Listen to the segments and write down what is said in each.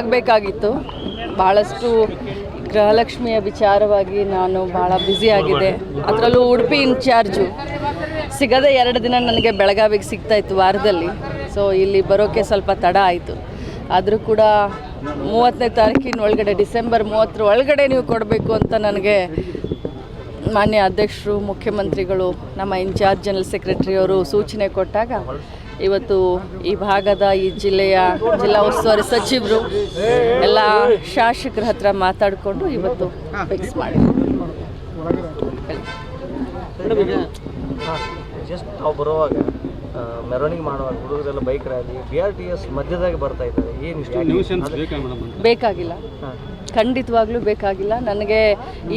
ಆಗಬೇಕಾಗಿತ್ತು. ಭಾಳಷ್ಟು ಗೃಹಲಕ್ಷ್ಮಿಯ ವಿಚಾರವಾಗಿ ನಾನು ಭಾಳ ಬ್ಯುಸಿಯಾಗಿದೆ ಅದರಲ್ಲೂ ಉಡುಪಿ ಇನ್ಚಾರ್ಜು ಸಿಗದೆ ಎರಡು ದಿನ ನನಗೆ ಬೆಳಗಾವಿಗೆ ಸಿಗ್ತಾಯಿತ್ತು ವಾರದಲ್ಲಿ. ಸೊ ಇಲ್ಲಿ ಬರೋಕ್ಕೆ ಸ್ವಲ್ಪ ತಡ ಆಯಿತು. ಆದರೂ ಕೂಡ ಮೂವತ್ತನೇ ತಾರೀಕಿನ ಒಳಗಡೆ ಡಿಸೆಂಬರ್ ಮೂವತ್ತರ ಒಳಗಡೆ ನೀವು ಕೊಡಬೇಕು ಅಂತ ನನಗೆ ಮಾನ್ಯ ಅಧ್ಯಕ್ಷರು, ಮುಖ್ಯಮಂತ್ರಿಗಳು, ನಮ್ಮ ಇನ್ಚಾರ್ಜ್ ಜನರಲ್ ಸೆಕ್ರೆಟರಿ ಅವರು ಸೂಚನೆ ಕೊಟ್ಟಾಗ ಇವತ್ತು ಈ ಭಾಗದ ಈ ಜಿಲ್ಲೆಯ ಜಿಲ್ಲಾ ಉಸ್ತುವಾರಿ ಸಚಿವರು ಎಲ್ಲ ಶಾಸಕರ ಹತ್ರ ಮಾತಾಡಿಕೊಂಡು ಇವತ್ತು ಫಿಕ್ಸ್ ಮಾಡಿ ಜಸ್ಟ್ ನಾವು ಬರುವಾಗ ಮೆರವಣಿಗೆ ಮಾಡುವಾಗ ಹುಡುಗರೆಲ್ಲ bike rally B R T S ಮಧ್ಯದಾಗ ಬರ್ತಾ ಇದ್ದಾರೆ. ಏನು ಇಷ್ಟ ಬೇಕಾಗಿಲ್ಲ. ಖಂಡಿತವಾಗ್ಲೂ ಬೇಕಾಗಿಲ್ಲ. ನನಗೆ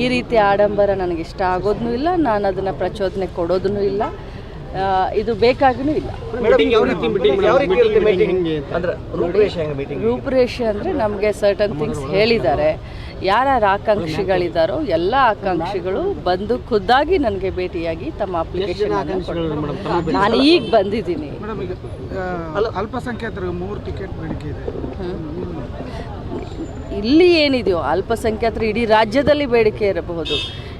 ಈ ರೀತಿ ಆಡಂಬರ ನನಗೆ ಇಷ್ಟ ಆಗೋದೂ ಇಲ್ಲ. ನಾನು ಅದನ್ನು ಪ್ರಚೋದನೆ ಕೊಡೋದೂ ಇಲ್ಲ. ಇದು ಬೇಕಾಗೂ ಇಲ್ಲ. ರೂಪರೇಷೆ ಅಂದರೆ ನಮಗೆ ಸರ್ಟನ್ ಥಿಂಗ್ಸ್ ಹೇಳಿದ್ದಾರೆ. ಯಾರ್ಯಾರು ಆಕಾಂಕ್ಷಿಗಳಿದ್ದಾರೋ ಎಲ್ಲ ಆಕಾಂಕ್ಷಿಗಳು ಬಂದು ಖುದ್ದಾಗಿ ನನಗೆ ಭೇಟಿಯಾಗಿ ತಮ್ಮ ಅಪ್ಲಿಕೇಶನ್ ನಾನು ಈಗ ಬಂದಿದ್ದೀನಿ. ಅಲ್ಪಸಂಖ್ಯಾತರಿಗೆ ಮೂರು ಟಿಕೆಟ್ ಬೇಡಿಕೆ ಇದೆ. ಇಲ್ಲಿ ಏನಿದೆಯೋ ಅಲ್ಪಸಂಖ್ಯಾತರು ಇಡೀ ರಾಜ್ಯದಲ್ಲಿ ಬೇಡಿಕೆ ಇರಬಹುದು.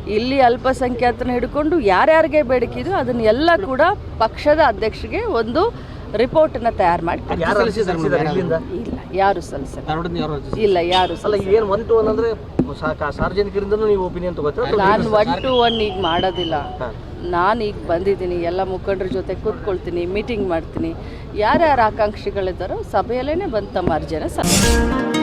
ಇಲ್ಲಿ ಅಲ್ಪಸಂಖ್ಯಾತನ ಹಿಡ್ಕೊಂಡು ಯಾರ್ಯಾರಿಗೆ ಬೇಡಿಕೆ ಇದೆಯೋ ಅದನ್ನ ಎಲ್ಲ ಕೂಡ ಪಕ್ಷದ ಅಧ್ಯಕ್ಷರಿಗೆ ಒಂದು ರಿಪೋರ್ಟನ್ನು ತಯಾರು ಮಾಡಿ ಇಲ್ಲ ಯಾರು ಸಲ್ಲಿಸಲ್ಲ. ಇಲ್ಲ ಯಾರು ಅಲ್ಲ ಏನು ಒನ್ ಟು ಒನ್ ಅಂದ್ರೆ ಸಾ- ನೀವು ಒಪಿನಿಯನ್ ತಗೋತೀರ ನಾನು ಒನ್ ಟು ಒನ್ ಈಗ ಮಾಡೋದಿಲ್ಲ. ನಾನು ಈಗ ಬಂದಿದ್ದೀನಿ ಎಲ್ಲ ಮುಖಂಡರ ಜೊತೆ ಕೂತ್ಕೊಳ್ತೀನಿ ಮೀಟಿಂಗ್ ಮಾಡ್ತೀನಿ. ಯಾರ್ಯಾರು ಆಕಾಂಕ್ಷಿಗಳಿದ್ದಾರೋ ಸಭೆಯಲ್ಲೇ ಬಂದು ತಮ್ಮ ಅರ್ಜಿನ ಸಲ್ಲಿಸ್ತೀನಿ.